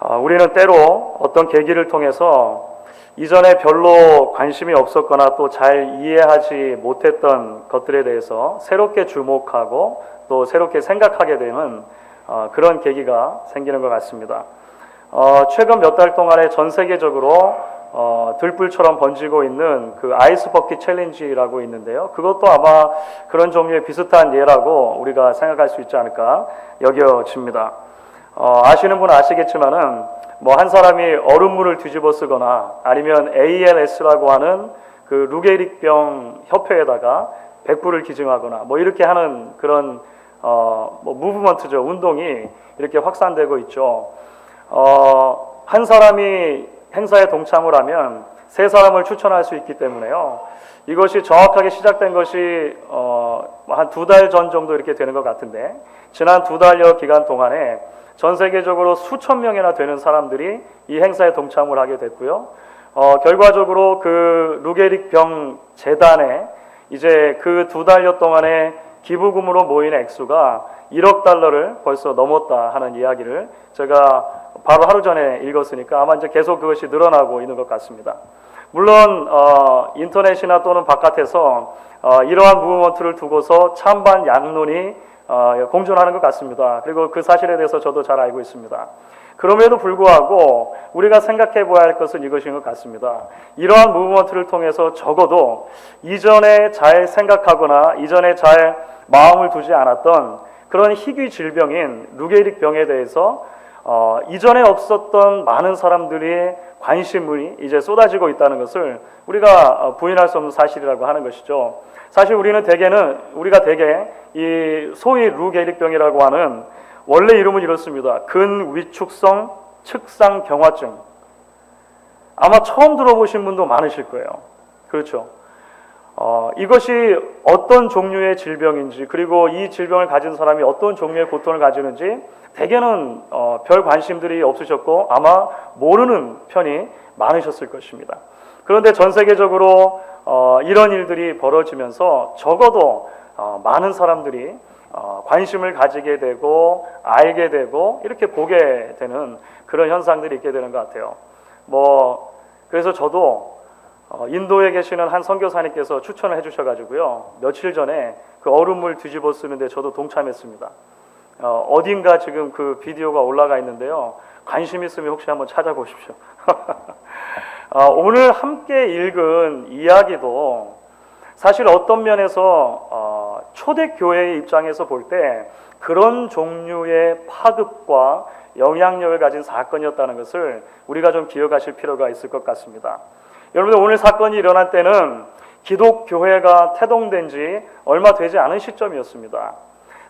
아, 우리는 때로 어떤 계기를 통해서 이전에 별로 관심이 없었거나 또 잘 이해하지 못했던 것들에 대해서 새롭게 주목하고 또 새롭게 생각하게 되는 어, 그런 계기가 생기는 것 같습니다. 어, 최근 몇 달 동안에 전 세계적으로 어, 들불처럼 번지고 있는 그 아이스 버킷 챌린지라고 있는데요. 그것도 아마 그런 종류의 비슷한 예라고 우리가 생각할 수 있지 않을까 여겨집니다. 어, 아시는 분은 아시겠지만은 뭐 한 사람이 얼음물을 뒤집어 쓰거나 아니면 ALS라고 하는 그 루게릭병 협회에다가 백불을 기증하거나 뭐 이렇게 하는 그런 어, 뭐 무브먼트죠 운동이 이렇게 확산되고 있죠. 어, 한 사람이 행사에 동참을 하면 세 사람을 추천할 수 있기 때문에요. 이것이 정확하게 시작된 것이 어, 한 두 달 전 정도 이렇게 되는 것 같은데 지난 두 달여 기간 동안에 전 세계적으로 수천 명이나 되는 사람들이 이 행사에 동참을 하게 됐고요. 어, 결과적으로 그 루게릭 병 재단에 이제 그 두 달여 동안에 기부금으로 모인 액수가 1억 달러를 벌써 넘었다 하는 이야기를 제가 바로 하루 전에 읽었으니까 아마 이제 계속 그것이 늘어나고 있는 것 같습니다. 물론 어, 인터넷이나 또는 바깥에서 어, 이러한 무브먼트를 두고서 찬반 양론이 어, 공존하는 것 같습니다. 그리고 그 사실에 대해서 저도 잘 알고 있습니다. 그럼에도 불구하고 우리가 생각해 보아야 할 것은 이것인 것 같습니다. 이러한 무브먼트를 통해서 적어도 이전에 잘 생각하거나 이전에 잘 마음을 두지 않았던 그런 희귀 질병인 루게릭 병에 대해서 어, 이전에 없었던 많은 사람들이 관심이 이제 쏟아지고 있다는 것을 우리가 어, 부인할 수 없는 사실이라고 하는 것이죠. 사실 우리는 대개는 우리가 대개 이 소위 루게릭병이라고 하는 원래 이름은 이렇습니다. 근위축성 측상 경화증. 아마 처음 들어보신 분도 많으실 거예요. 그렇죠. 어, 이것이 어떤 종류의 질병인지 그리고 이 질병을 가진 사람이 어떤 종류의 고통을 가지는지 대개는 어, 별 관심들이 없으셨고 아마 모르는 편이 많으셨을 것입니다. 그런데 전 세계적으로 어, 이런 일들이 벌어지면서 적어도 어, 많은 사람들이 어, 관심을 가지게 되고 알게 되고 이렇게 보게 되는 그런 현상들이 있게 되는 것 같아요. 뭐 그래서 저도 어, 인도에 계시는 한 선교사님께서 추천을 해주셔가지고요 며칠 전에 그 얼음물 뒤집어 쓰는데 저도 동참했습니다. 어, 어딘가 지금 그 비디오가 올라가 있는데요. 관심 있으면 혹시 한번 찾아보십시오. 어, 오늘 함께 읽은 이야기도 사실 어떤 면에서 어, 초대 교회의 입장에서 볼 때 그런 종류의 파급과 영향력을 가진 사건이었다는 것을 우리가 좀 기억하실 필요가 있을 것 같습니다. 여러분들 오늘 사건이 일어난 때는 기독교회가 태동된 지 얼마 되지 않은 시점이었습니다.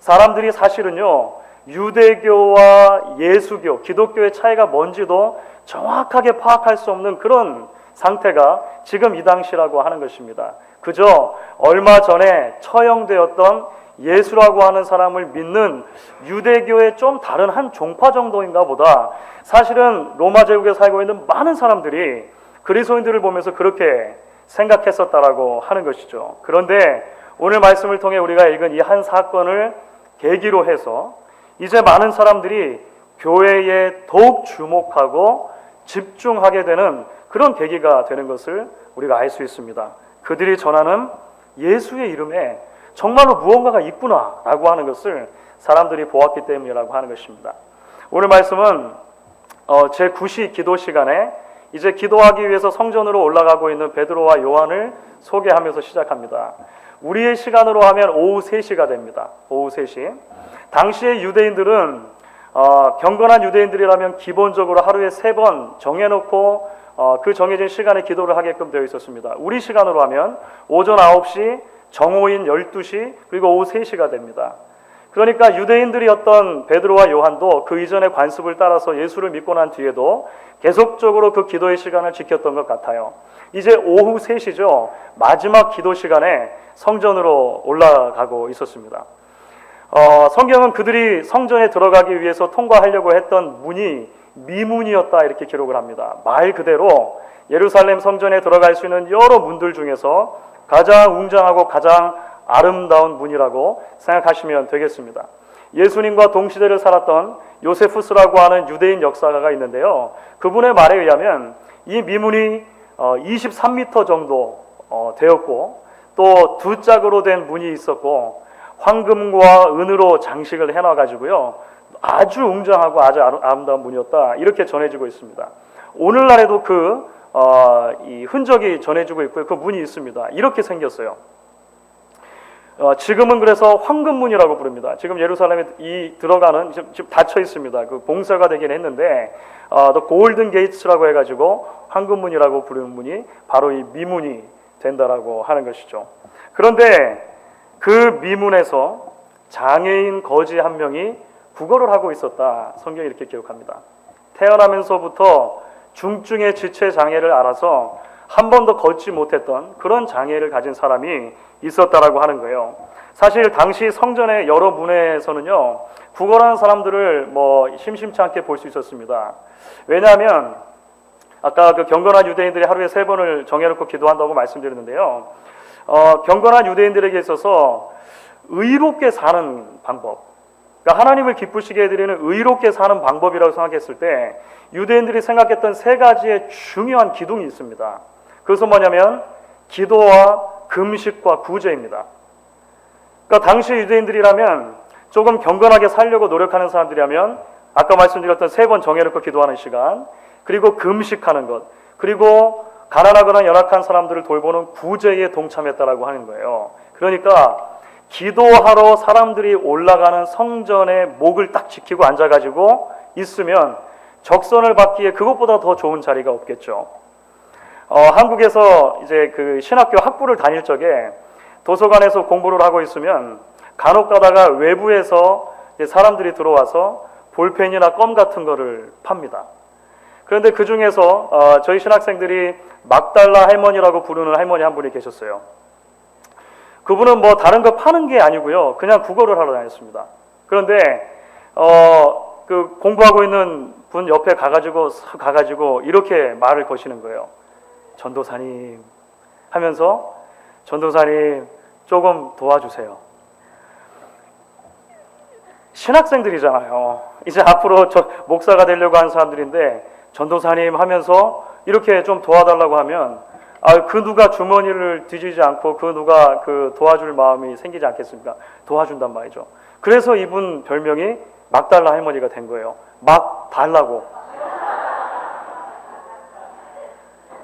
사람들이 사실은요, 유대교와 예수교, 기독교의 차이가 뭔지도 정확하게 파악할 수 없는 그런 상태가 지금 이 당시라고 하는 것입니다. 그저 얼마 전에 처형되었던 예수라고 하는 사람을 믿는 유대교의 좀 다른 한 종파 정도인가 보다 사실은 로마 제국에 살고 있는 많은 사람들이 그리스도인들을 보면서 그렇게 생각했었다라고 하는 것이죠. 그런데 오늘 말씀을 통해 우리가 읽은 이 한 사건을 계기로 해서 이제 많은 사람들이 교회에 더욱 주목하고 집중하게 되는 그런 계기가 되는 것을 우리가 알 수 있습니다. 그들이 전하는 예수의 이름에 정말로 무언가가 있구나라고 하는 것을 사람들이 보았기 때문이라고 하는 것입니다. 오늘 말씀은 어, 제 9시 기도 시간에 이제 기도하기 위해서 성전으로 올라가고 있는 베드로와 요한을 소개하면서 시작합니다. 우리의 시간으로 하면 오후 3시가 됩니다. 오후 3시. 당시의 유대인들은 어, 경건한 유대인들이라면 기본적으로 하루에 세 번 정해놓고 어, 그 정해진 시간에 기도를 하게끔 되어 있었습니다. 우리 시간으로 하면 오전 9시, 정오인 12시, 그리고 오후 3시가 됩니다. 그러니까 유대인들이었던 베드로와 요한도 그 이전의 관습을 따라서 예수를 믿고 난 뒤에도 계속적으로 그 기도의 시간을 지켰던 것 같아요. 이제 오후 3시죠. 마지막 기도 시간에 성전으로 올라가고 있었습니다. 어, 성경은 그들이 성전에 들어가기 위해서 통과하려고 했던 문이 미문이었다 이렇게 기록을 합니다. 말 그대로 예루살렘 성전에 들어갈 수 있는 여러 문들 중에서 가장 웅장하고 가장 아름다운 문이라고 생각하시면 되겠습니다. 예수님과 동시대를 살았던 요세푸스라고 하는 유대인 역사가가 있는데요. 그분의 말에 의하면 이 미문이 어, 23m 정도 어, 되었고 또 두 짝으로 된 문이 있었고 황금과 은으로 장식을 해놔 가지고요. 아주 웅장하고 아주 아름- 아름다운 문이었다. 이렇게 전해지고 있습니다. 오늘날에도 그 어, 이 흔적이 전해지고 있고요. 그 문이 있습니다. 이렇게 생겼어요. 어, 지금은 그래서 황금문이라고 부릅니다. 지금 예루살렘에 이 들어가는 지금, 지금 닫혀 있습니다. 그 봉쇄가 되긴 했는데 어, 더 골든 게이츠라고 해가지고 황금문이라고 부르는 문이 바로 이 미문이 된다라고 하는 것이죠. 그런데 그 미문에서 장애인 거지 한 명이 구걸을 하고 있었다. 성경이 이렇게 기록합니다. 태어나면서부터 중증의 지체 장애를 알아서 한 번도 걷지 못했던 그런 장애를 가진 사람이 있었다라고 하는 거예요. 사실 당시 성전의 여러 문에서는요 구걸하는 사람들을 뭐 심심치 않게 볼 수 있었습니다. 왜냐하면 아까 그 경건한 유대인들이 하루에 세 번을 정해놓고 기도한다고 말씀드렸는데요. 어, 경건한 유대인들에게 있어서 의롭게 사는 방법, 그러니까 하나님을 기쁘시게 해드리는 의롭게 사는 방법이라고 생각했을 때 유대인들이 생각했던 세 가지의 중요한 기둥이 있습니다. 그것은 뭐냐면 기도와 금식과 구제입니다. 그러니까 당시 유대인들이라면 조금 경건하게 살려고 노력하는 사람들이라면 아까 말씀드렸던 세 번 정해놓고 기도하는 시간 그리고 금식하는 것 그리고 가난하거나 연약한 사람들을 돌보는 구제에 동참했다라고 하는 거예요. 그러니까 기도하러 사람들이 올라가는 성전의 목을 딱 지키고 앉아가지고 있으면 적선을 받기에 그것보다 더 좋은 자리가 없겠죠. 어, 한국에서 이제 그 신학교 학부를 다닐 적에 도서관에서 공부를 하고 있으면 간혹 가다가 외부에서 사람들이 들어와서 볼펜이나 껌 같은 거를 팝니다. 그런데 그 중에서 어, 저희 신학생들이 막달라 할머니라고 부르는 할머니 한 분이 계셨어요. 그분은 뭐 다른 거 파는 게 아니고요. 그냥 국어를 하러 다녔습니다. 그런데 어, 그 공부하고 있는 분 옆에 가가지고 싹 가가지고 이렇게 말을 거시는 거예요. 전도사님 하면서 전도사님 조금 도와주세요. 신학생들이잖아요. 이제 앞으로 저 목사가 되려고 하는 사람들인데 전도사님 하면서 이렇게 좀 도와달라고 하면 아, 그 누가 주머니를 뒤지지 않고 그 누가 그 도와줄 마음이 생기지 않겠습니까? 도와준단 말이죠. 그래서 이분 별명이 막달라 할머니가 된 거예요. 막 달라고.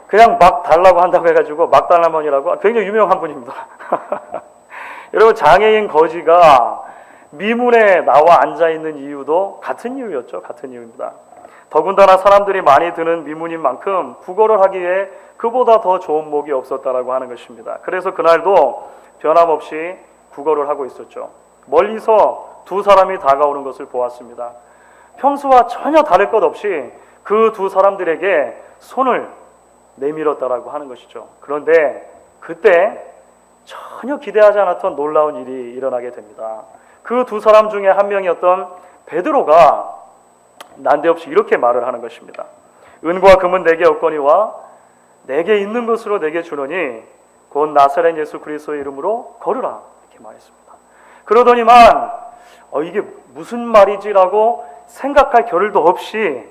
그냥 막 달라고 한다고 해가지고 막 달라 할머니라고 굉장히 유명한 분입니다. 여러분 장애인 거지가 미문에 나와 앉아 있는 이유도 같은 이유였죠. 같은 이유입니다. 더군다나 사람들이 많이 드는 미문인 만큼 국어를 하기에 그보다 더 좋은 목이 없었다라고 하는 것입니다. 그래서 그날도 변함없이 국어를 하고 있었죠. 멀리서 두 사람이 다가오는 것을 보았습니다. 평소와 전혀 다를 것 없이 그 두 사람들에게 손을 내밀었다라고 하는 것이죠. 그런데 그때 전혀 기대하지 않았던 놀라운 일이 일어나게 됩니다. 그 두 사람 중에 한 명이었던 베드로가 난데없이 이렇게 말을 하는 것입니다. 은과 금은 내게 없거니와 내게 있는 것으로 내게 주노니 곧 나사렛 예수 그리스도의 이름으로 걸으라 이렇게 말했습니다. 그러더니만 어, 이게 무슨 말이지라고 생각할 겨를도 없이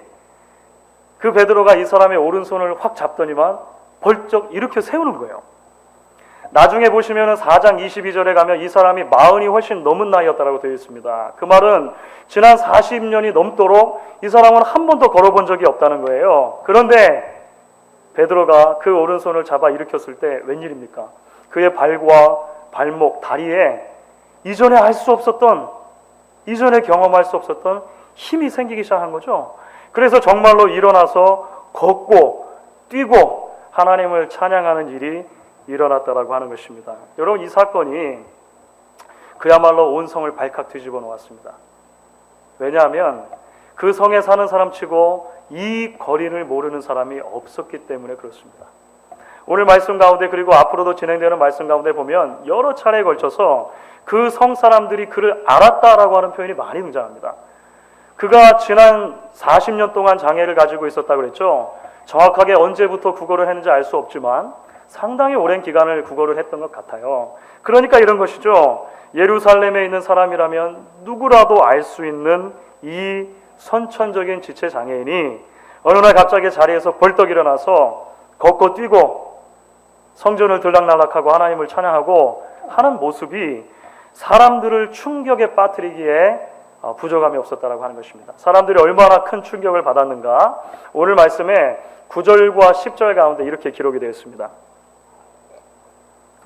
그 베드로가 이 사람의 오른손을 확 잡더니만 벌쩍 이렇게 세우는 거예요. 나중에 보시면은 4장 22절에 가면 이 사람이 마흔이 훨씬 넘은 나이였다라고 되어 있습니다. 그 말은 지난 40년이 넘도록 이 사람은 한 번도 걸어본 적이 없다는 거예요. 그런데 베드로가 그 오른손을 잡아 일으켰을 때 웬일입니까? 그의 발과 발목, 다리에 이전에 알 수 없었던 이전에 경험할 수 없었던 힘이 생기기 시작한 거죠. 그래서 정말로 일어나서 걷고 뛰고 하나님을 찬양하는 일이 일어났다라고 하는 것입니다. 여러분 이 사건이 그야말로 온 성을 발칵 뒤집어 놓았습니다. 왜냐하면 그 성에 사는 사람치고 이 거리를 모르는 사람이 없었기 때문에 그렇습니다. 오늘 말씀 가운데 그리고 앞으로도 진행되는 말씀 가운데 보면 여러 차례에 걸쳐서 그 성 사람들이 그를 알았다라고 하는 표현이 많이 등장합니다. 그가 지난 40년 동안 장애를 가지고 있었다고 그랬죠. 정확하게 언제부터 국어를 했는지 알 수 없지만 상당히 오랜 기간을 구걸을 했던 것 같아요. 그러니까 이런 것이죠. 예루살렘에 있는 사람이라면 누구라도 알 수 있는 이 선천적인 지체 장애인이 어느 날 갑자기 자리에서 벌떡 일어나서 걷고 뛰고 성전을 들락날락하고 하나님을 찬양하고 하는 모습이 사람들을 충격에 빠뜨리기에 어, 부족함이 없었다라고 하는 것입니다. 사람들이 얼마나 큰 충격을 받았는가? 오늘 말씀에 9절과 10절 가운데 이렇게 기록이 되어 있습니다.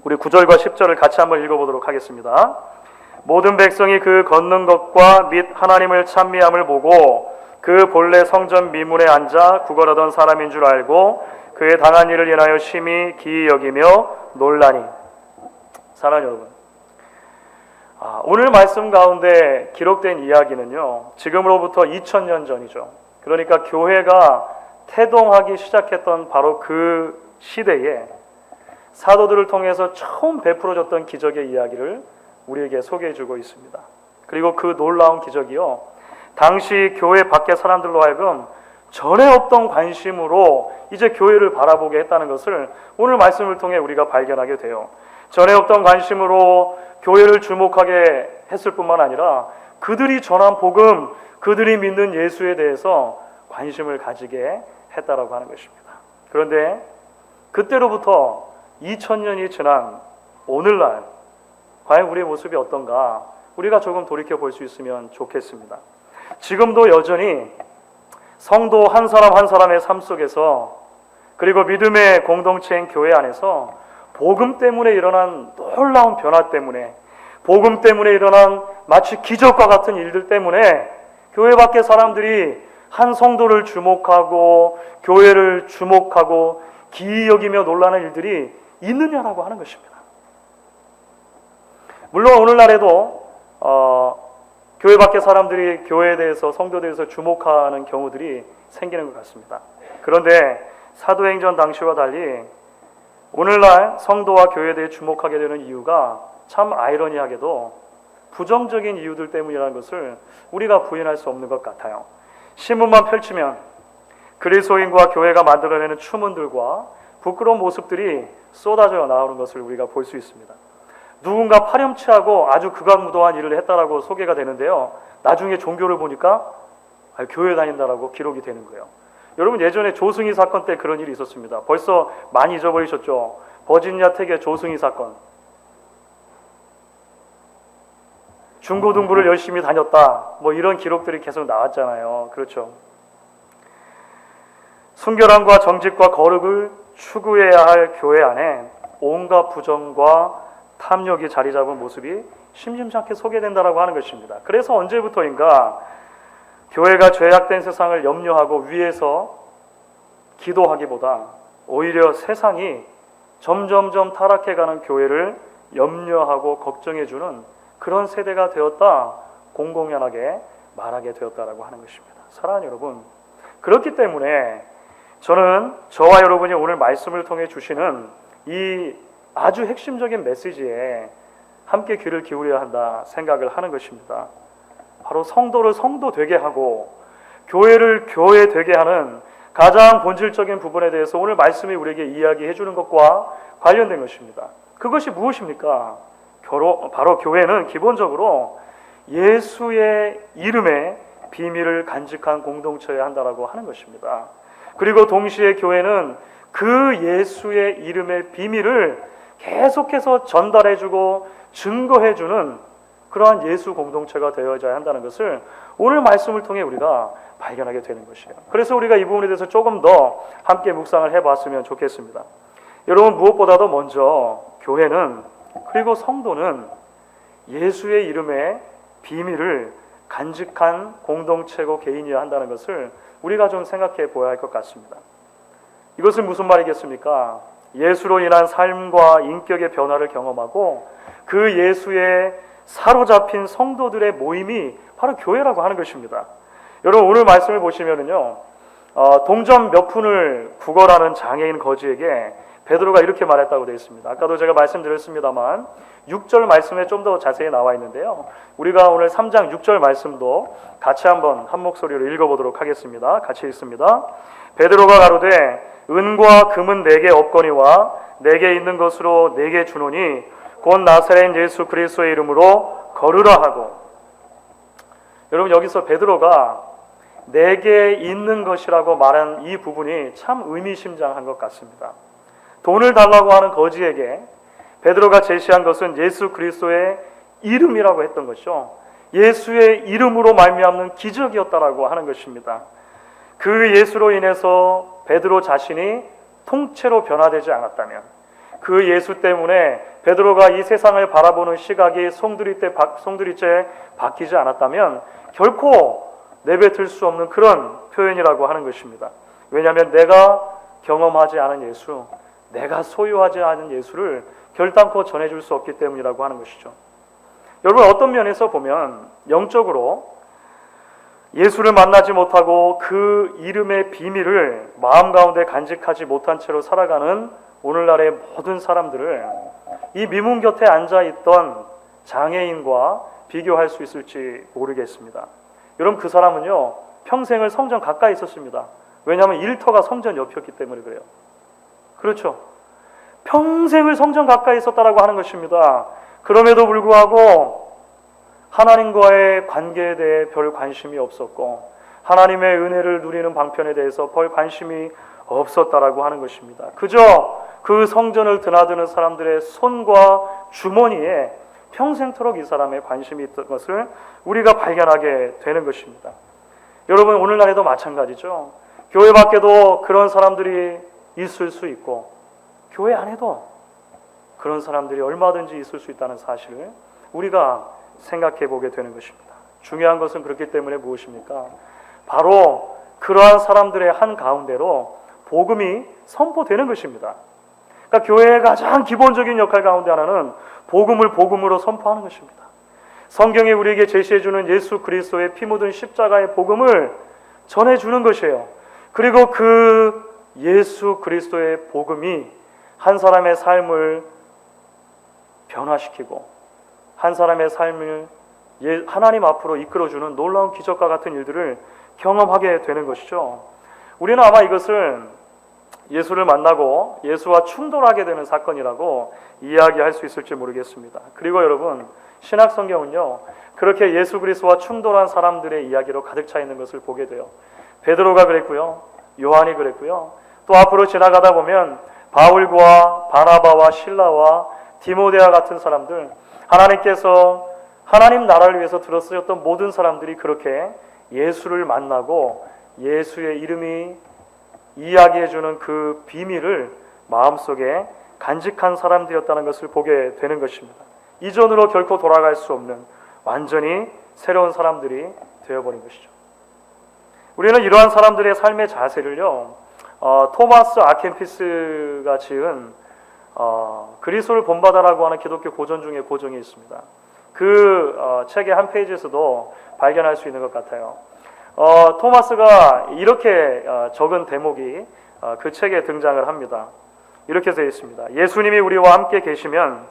우리 9절과 10절을 같이 한번 읽어보도록 하겠습니다. 모든 백성이 그 걷는 것과 및 하나님을 찬미함을 보고 그 본래 성전 미문에 앉아 구걸하던 사람인 줄 알고 그의 당한 일을 인하여 심히 기이 여기며 놀라니 사랑하는 여러분 아, 오늘 말씀 가운데 기록된 이야기는요 지금으로부터 2000년 전이죠 그러니까 교회가 태동하기 시작했던 바로 그 시대에 사도들을 통해서 처음 베풀어졌던 기적의 이야기를 우리에게 소개해 주고 있습니다. 그리고 그 놀라운 기적이요, 당시 교회 밖의 사람들로 하여금 전에 없던 관심으로 이제 교회를 바라보게 했다는 것을 오늘 말씀을 통해 우리가 발견하게 돼요. 전에 없던 관심으로 교회를 주목하게 했을 뿐만 아니라 그들이 전한 복음, 그들이 믿는 예수에 대해서 관심을 가지게 했다라고 하는 것입니다. 그런데 그때로부터 2000년이 지난 오늘날 과연 우리의 모습이 어떤가 우리가 조금 돌이켜 볼 수 있으면 좋겠습니다. 지금도 여전히 성도 한 사람 한 사람의 삶 속에서 그리고 믿음의 공동체인 교회 안에서 복음 때문에 일어난 놀라운 변화 때문에 복음 때문에 일어난 마치 기적과 같은 일들 때문에 교회 밖의 사람들이 한 성도를 주목하고 교회를 주목하고 기이 여기며 놀라는 일들이 있느냐라고 하는 것입니다. 물론 오늘날에도 어, 교회 밖의 사람들이 교회에 대해서 성도에 대해서 주목하는 경우들이 생기는 것 같습니다. 그런데 사도행전 당시와 달리 오늘날 성도와 교회에 대해 주목하게 되는 이유가 참 아이러니하게도 부정적인 이유들 때문이라는 것을 우리가 부인할 수 없는 것 같아요. 신문만 펼치면 그리스도인과 교회가 만들어내는 추문들과 부끄러운 모습들이 쏟아져 나오는 것을 우리가 볼 수 있습니다. 누군가 파렴치하고 아주 극악무도한 일을 했다라고 소개가 되는데요. 나중에 종교를 보니까 아, 교회 다닌다라고 기록이 되는 거예요. 여러분 예전에 조승희 사건 때 그런 일이 있었습니다. 벌써 많이 잊어버리셨죠? 버지니아 택의 조승희 사건. 중고등부를 열심히 다녔다. 뭐 이런 기록들이 계속 나왔잖아요. 그렇죠. 순결함과 정직과 거룩을 추구해야 할 교회 안에 온갖 부정과 탐욕이 자리 잡은 모습이 심심찮게 소개된다라고 하는 것입니다. 그래서 언제부터인가 교회가 죄악된 세상을 염려하고 위에서 기도하기보다 오히려 세상이 점점점 타락해가는 교회를 염려하고 걱정해주는 그런 세대가 되었다 공공연하게 말하게 되었다라고 하는 것입니다. 사랑하는 여러분, 그렇기 때문에 저는 저와 여러분이 오늘 말씀을 통해 주시는 이 아주 핵심적인 메시지에 함께 귀를 기울여야 한다 생각을 하는 것입니다. 바로 성도를 성도 되게 하고 교회를 교회 되게 하는 가장 본질적인 부분에 대해서 오늘 말씀이 우리에게 이야기해 주는 것과 관련된 것입니다. 그것이 무엇입니까? 바로 교회는 기본적으로 예수의 이름의 비밀을 간직한 공동체여야 한다라고 하는 것입니다. 그리고 동시에 교회는 그 예수의 이름의 비밀을 계속해서 전달해주고 증거해주는 그러한 예수 공동체가 되어져야 한다는 것을 오늘 말씀을 통해 우리가 발견하게 되는 것이에요. 그래서 우리가 이 부분에 대해서 조금 더 함께 묵상을 해봤으면 좋겠습니다. 여러분 무엇보다도 먼저 교회는 그리고 성도는 예수의 이름의 비밀을 간직한 공동체고 개인이어야 한다는 것을 우리가 좀 생각해 보아야 할 것 같습니다. 이것은 무슨 말이겠습니까? 예수로 인한 삶과 인격의 변화를 경험하고 그 예수에 사로잡힌 성도들의 모임이 바로 교회라고 하는 것입니다. 여러분 오늘 말씀을 보시면은요 어, 동전 몇 푼을 구걸하는 장애인 거지에게 베드로가 이렇게 말했다고 되어 있습니다. 아까도 제가 말씀드렸습니다만 6절 말씀에 좀 더 자세히 나와 있는데요. 우리가 오늘 3장 6절 말씀도 같이 한번 한 목소리로 읽어보도록 하겠습니다. 같이 읽습니다. 베드로가 가로되 은과 금은 내게 없거니와 내게 있는 것으로 내게 주노니 곧 나사렛 예수 그리스도의 이름으로 걸으라 하고 여러분 여기서 베드로가 내게 있는 것이라고 말한 이 부분이 참 의미심장한 것 같습니다. 돈을 달라고 하는 거지에게 베드로가 제시한 것은 예수 그리스도의 이름이라고 했던 것이죠. 예수의 이름으로 말미암는 기적이었다라고 하는 것입니다. 그 예수로 인해서 베드로 자신이 통째로 변화되지 않았다면 그 예수 때문에 베드로가 이 세상을 바라보는 시각이 송두리째 송두리째 바뀌지 않았다면 결코 내뱉을 수 없는 그런 표현이라고 하는 것입니다. 왜냐하면 내가 경험하지 않은 예수, 내가 소유하지 않은 예수를 결단코 전해줄 수 없기 때문이라고 하는 것이죠. 여러분 어떤 면에서 보면 영적으로 예수를 만나지 못하고 그 이름의 비밀을 마음 가운데 간직하지 못한 채로 살아가는 오늘날의 모든 사람들을 이 미문 곁에 앉아 있던 장애인과 비교할 수 있을지 모르겠습니다. 여러분 그 사람은요 평생을 성전 가까이 있었습니다. 왜냐하면 일터가 성전 옆이었기 때문에 그래요. 그렇죠. 평생을 성전 가까이 있었다라고 하는 것입니다. 그럼에도 불구하고 하나님과의 관계에 대해 별 관심이 없었고 하나님의 은혜를 누리는 방편에 대해서 별 관심이 없었다라고 하는 것입니다. 그저 그 성전을 드나드는 사람들의 손과 주머니에 평생토록 이 사람의 관심이 있던 것을 우리가 발견하게 되는 것입니다. 여러분 오늘날에도 마찬가지죠. 교회 밖에도 그런 사람들이 있을 수 있고 교회 안에도 그런 사람들이 얼마든지 있을 수 있다는 사실을 우리가 생각해 보게 되는 것입니다. 중요한 것은 그렇기 때문에 무엇입니까? 바로 그러한 사람들의 한 가운데로 복음이 선포되는 것입니다. 그러니까 교회의 가장 기본적인 역할 가운데 하나는 복음을 복음으로 선포하는 것입니다. 성경이 우리에게 제시해 주는 예수 그리스도의 피 묻은 십자가의 복음을 전해 주는 것이에요. 그리고 그 예수 그리스도의 복음이 한 사람의 삶을 변화시키고 한 사람의 삶을 예, 하나님 앞으로 이끌어주는 놀라운 기적과 같은 일들을 경험하게 되는 것이죠. 우리는 아마 이것을 예수를 만나고 예수와 충돌하게 되는 사건이라고 이야기할 수 있을지 모르겠습니다. 그리고 여러분 신약 성경은요 그렇게 예수 그리스도와 충돌한 사람들의 이야기로 가득 차 있는 것을 보게 돼요. 베드로가 그랬고요, 요한이 그랬고요. 또 앞으로 지나가다 보면 바울과 바나바와 신라와 디모데와 같은 사람들 하나님께서 하나님 나라를 위해서 들어쓰였던 모든 사람들이 그렇게 예수를 만나고 예수의 이름이 이야기해 주는 그 비밀을 마음속에 간직한 사람들이었다는 것을 보게 되는 것입니다. 이전으로 결코 돌아갈 수 없는 완전히 새로운 사람들이 되어버린 것이죠. 우리는 이러한 사람들의 삶의 자세를요, 어, 토마스 아켄피스가 지은 어, 그리스도를 본받아라고 하는 기독교 고전 중에 고전이 있습니다. 그 어, 책의 한 페이지에서도 발견할 수 있는 것 같아요. 어, 토마스가 이렇게 어, 적은 대목이 어, 그 책에 등장을 합니다. 이렇게 되어 있습니다. 예수님이 우리와 함께 계시면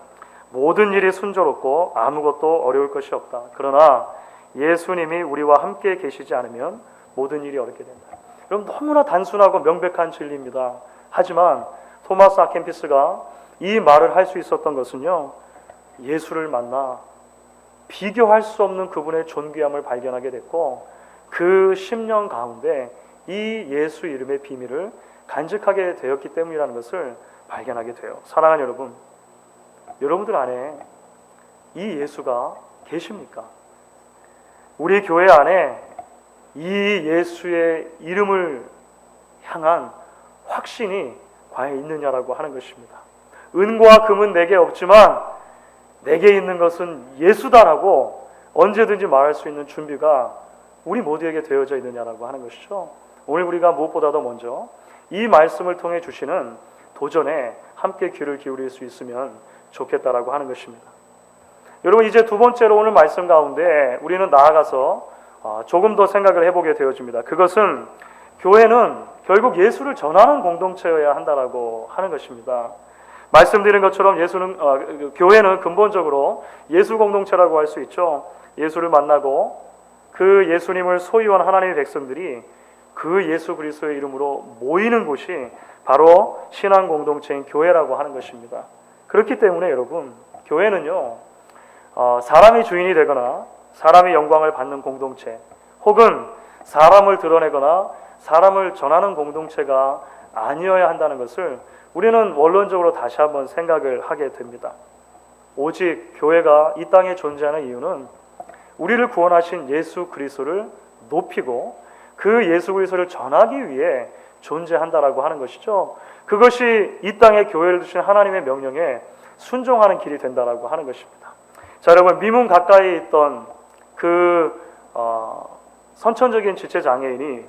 모든 일이 순조롭고 아무것도 어려울 것이 없다. 그러나 예수님이 우리와 함께 계시지 않으면 모든 일이 어렵게 된다. 여러분 너무나 단순하고 명백한 진리입니다. 하지만 토마스 아켄피스가 이 말을 할 수 있었던 것은요. 예수를 만나 비교할 수 없는 그분의 존귀함을 발견하게 됐고 그 10년 가운데 이 예수 이름의 비밀을 간직하게 되었기 때문이라는 것을 발견하게 돼요. 사랑하는 여러분, 여러분들 안에 이 예수가 계십니까? 우리 교회 안에 이 예수의 이름을 향한 확신이 과연 있느냐라고 하는 것입니다. 은과 금은 내게 없지만 내게 있는 것은 예수다라고 언제든지 말할 수 있는 준비가 우리 모두에게 되어져 있느냐라고 하는 것이죠. 오늘 우리가 무엇보다도 먼저 이 말씀을 통해 주시는 도전에 함께 귀를 기울일 수 있으면 좋겠다라고 하는 것입니다. 여러분 이제 두 번째로 오늘 말씀 가운데 우리는 나아가서 어, 조금 더 생각을 해보게 되어집니다. 그것은 교회는 결국 예수를 전하는 공동체여야 한다라고 하는 것입니다. 말씀드린 것처럼 예수는 어, 교회는 근본적으로 예수 공동체라고 할 수 있죠. 예수를 만나고 그 예수님을 소유한 하나님의 백성들이 그 예수 그리스도의 이름으로 모이는 곳이 바로 신앙 공동체인 교회라고 하는 것입니다. 그렇기 때문에 여러분 교회는요 어, 사람이 주인이 되거나 사람의 영광을 받는 공동체 혹은 사람을 드러내거나 사람을 전하는 공동체가 아니어야 한다는 것을 우리는 원론적으로 다시 한번 생각을 하게 됩니다. 오직 교회가 이 땅에 존재하는 이유는 우리를 구원하신 예수 그리스도를 높이고 그 예수 그리스도를 전하기 위해 존재한다라고 하는 것이죠. 그것이 이 땅에 교회를 두신 하나님의 명령에 순종하는 길이 된다라고 하는 것입니다. 자, 여러분 미문 가까이 있던 그 어, 선천적인 지체 장애인이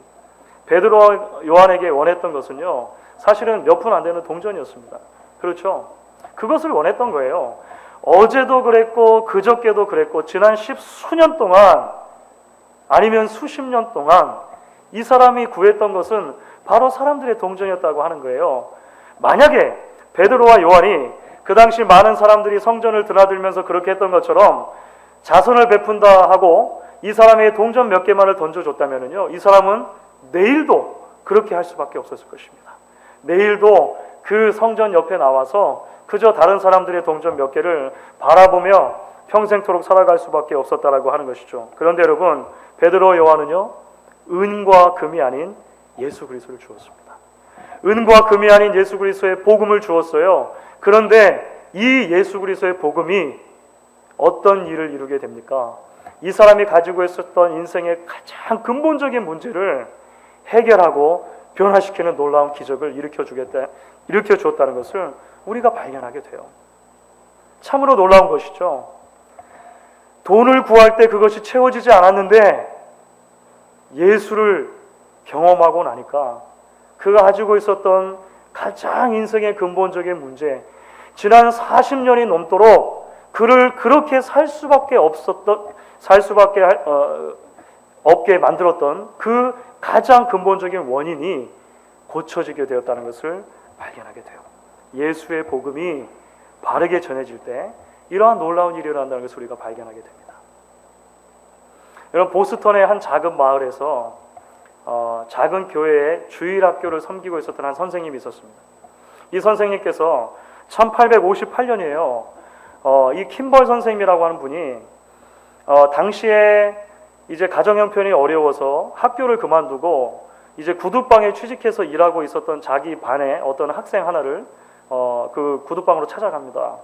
베드로와 요한에게 원했던 것은요. 사실은 몇 푼 안 되는 동전이었습니다. 그렇죠? 그것을 원했던 거예요. 어제도 그랬고 그저께도 그랬고 지난 십수년 동안 아니면 수십 년 동안 이 사람이 구했던 것은 바로 사람들의 동전이었다고 하는 거예요. 만약에 베드로와 요한이 그 당시 많은 사람들이 성전을 드나들면서 그렇게 했던 것처럼 자선을 베푼다 하고 이 사람의 동전 몇 개만을 던져줬다면요, 이 사람은 내일도 그렇게 할 수밖에 없었을 것입니다. 내일도 그 성전 옆에 나와서 그저 다른 사람들의 동전 몇 개를 바라보며 평생토록 살아갈 수밖에 없었다라고 하는 것이죠. 그런데 여러분 베드로 요한은요 은과 금이 아닌 예수 그리스도를 주었습니다. 은과 금이 아닌 예수 그리스도의 복음을 주었어요. 그런데 이 예수 그리스도의 복음이 어떤 일을 이루게 됩니까? 이 사람이 가지고 있었던 인생의 가장 근본적인 문제를 해결하고 변화시키는 놀라운 기적을 일으켜 주겠다, 일으켜 주었다는 것을 우리가 발견하게 돼요. 참으로 놀라운 것이죠. 돈을 구할 때 그것이 채워지지 않았는데 예수를 경험하고 나니까 그가 가지고 있었던 가장 인생의 근본적인 문제, 지난 40년이 넘도록 그를 그렇게 살 수밖에 없었던 살 수밖에 할- 어, 없게 만들었던 그 가장 근본적인 원인이 고쳐지게 되었다는 것을 발견하게 돼요. 예수의 복음이 바르게 전해질 때 이러한 놀라운 일이 일어난다는 것을 우리가 발견하게 됩니다. 여러분 보스턴의 한 작은 마을에서 어, 작은 교회의 주일 학교를 섬기고 있었던 한 선생님이 있었습니다. 이 선생님께서 1858년이에요. 어, 이 킴벌 선생님이라고 하는 분이 어, 당시에 이제 가정 형편이 어려워서 학교를 그만두고 이제 구두방에 취직해서 일하고 있었던 자기 반의 어떤 학생 하나를 어, 그 구두방으로 찾아갑니다.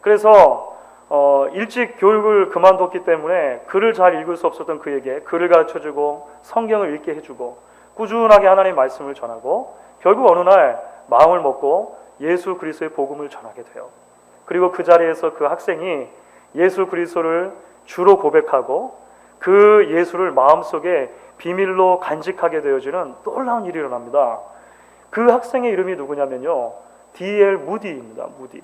그래서 어, 일찍 교육을 그만뒀기 때문에 글을 잘 읽을 수 없었던 그에게 글을 가르쳐주고 성경을 읽게 해주고 꾸준하게 하나님 말씀을 전하고 결국 어느 날 마음을 먹고 예수 그리스도의 복음을 전하게 돼요. 그리고 그 자리에서 그 학생이 예수 그리스도를 주로 고백하고 그 예수를 마음속에 비밀로 간직하게 되어지는 놀라운 일이 일어납니다. 그 학생의 이름이 누구냐면요. D.L. 무디입니다. 무디.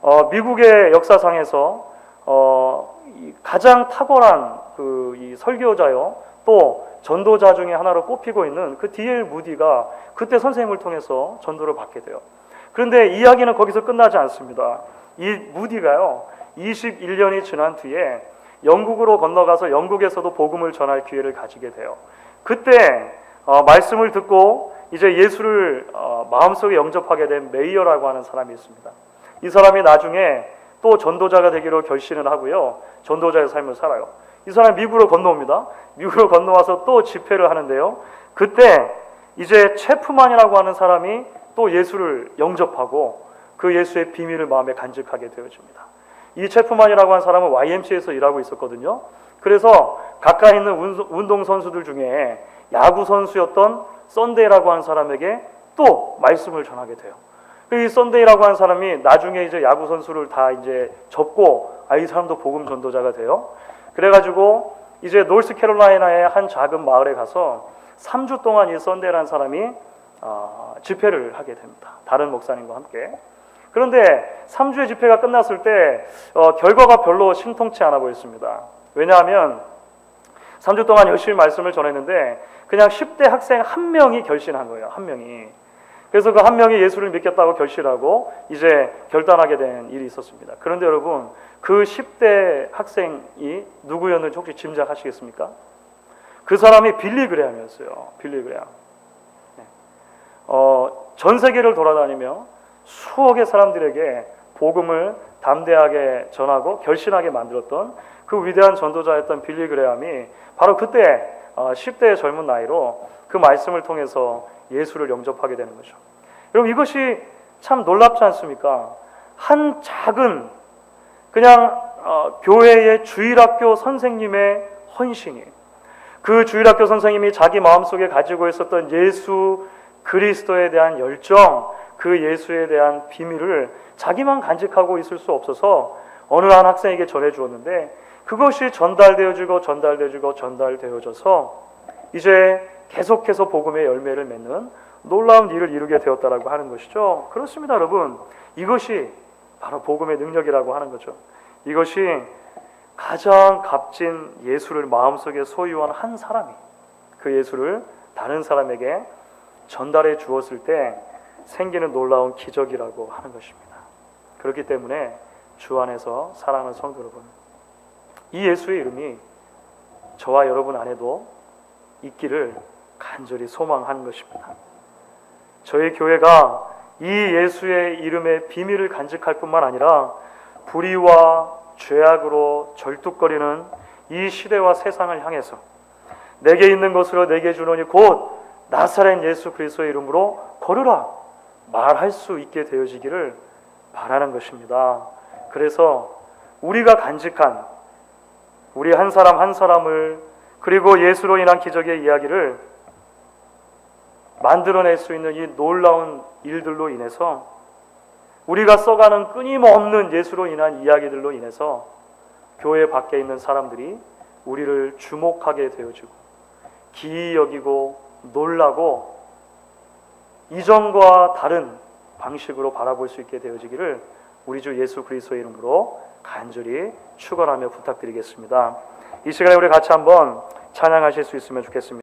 어, 미국의 역사상에서 어, 이 가장 탁월한 그이 설교자요 또 전도자 중에 하나로 꼽히고 있는 그 D.L. 무디가 그때 선생님을 통해서 전도를 받게 돼요. 그런데 이야기는 거기서 끝나지 않습니다. 이 무디가요 21년이 지난 뒤에 영국으로 건너가서 영국에서도 복음을 전할 기회를 가지게 돼요. 그때 어, 말씀을 듣고 이제 예수를 어, 마음속에 영접하게 된 메이어라고 하는 사람이 있습니다. 이 사람이 나중에 또 전도자가 되기로 결심을 하고요. 전도자의 삶을 살아요. 이 사람이 미국으로 건너옵니다. 미국으로 건너와서 또 집회를 하는데요. 그때 이제 체프만이라고 하는 사람이 또 예수를 영접하고 그 예수의 비밀을 마음에 간직하게 되어집니다. 이 체프만이라고 하는 사람은 YMCA에서 일하고 있었거든요. 그래서 가까이 있는 운동 선수들 중에 야구 선수였던 썬데이라고 하는 사람에게 또 말씀을 전하게 돼요. 이 썬데이라고 하는 사람이 나중에 이제 야구 선수를 다 이제 접고 아 이 사람도 복음 전도자가 돼요. 그래가지고 이제 노스캐롤라이나의 한 작은 마을에 가서 3주 동안 이 썬데이라는 사람이 어, 집회를 하게 됩니다. 다른 목사님과 함께. 그런데 3주의 집회가 끝났을 때 어, 결과가 별로 신통치 않아 보였습니다. 왜냐하면 3주 동안 열심히 말씀을 전했는데 그냥 10대 학생 한 명이 결신한 거예요. 한 명이. 그래서 그 한 명이 예수를 믿겠다고 결심하고 이제 결단하게 된 일이 있었습니다. 그런데 여러분 그 10대 학생이 누구였는지 혹시 짐작하시겠습니까? 그 사람이 빌리 그레함이었어요. 빌리 그레함. 네. 어, 전 세계를 돌아다니며 수억의 사람들에게 복음을 담대하게 전하고 결신하게 만들었던 그 위대한 전도자였던 빌리 그레함이 바로 그때 어, 10대의 젊은 나이로 그 말씀을 통해서 예수를 영접하게 되는 거죠. 여러분 이것이 참 놀랍지 않습니까? 한 작은 그냥 어, 교회의 주일학교 선생님의 헌신이 그 주일학교 선생님이 자기 마음속에 가지고 있었던 예수 그리스도에 대한 열정, 그 예수에 대한 비밀을 자기만 간직하고 있을 수 없어서 어느 한 학생에게 전해 주었는데 그것이 전달되어지고 전달되어지고 전달되어져서 이제 계속해서 복음의 열매를 맺는 놀라운 일을 이루게 되었다라고 하는 것이죠. 그렇습니다, 여러분. 이것이 바로 복음의 능력이라고 하는 거죠. 이것이 가장 값진 예수를 마음속에 소유한 한 사람이 그 예수를 다른 사람에게 전달해 주었을 때 생기는 놀라운 기적이라고 하는 것입니다. 그렇기 때문에 주 안에서 사랑하는 성도 여러분, 이 예수의 이름이 저와 여러분 안에도 있기를 간절히 소망하는 것입니다. 저희 교회가 이 예수의 이름의 비밀을 간직할 뿐만 아니라 불의와 죄악으로 절뚝거리는 이 시대와 세상을 향해서 내게 있는 것으로 내게 주노니 곧 나사렛 예수 그리스도의 이름으로 걸으라 말할 수 있게 되어지기를 바라는 것입니다. 그래서 우리가 간직한 우리 한 사람 한 사람을 그리고 예수로 인한 기적의 이야기를 만들어낼 수 있는 이 놀라운 일들로 인해서 우리가 써가는 끊임없는 예수로 인한 이야기들로 인해서 교회 밖에 있는 사람들이 우리를 주목하게 되어지고 기이 여기고 놀라고 이전과 다른 방식으로 바라볼 수 있게 되어지기를 우리 주 예수 그리스도의 이름으로 간절히 축원하며 부탁드리겠습니다. 이 시간에 우리 같이 한번 찬양하실 수 있으면 좋겠습니다.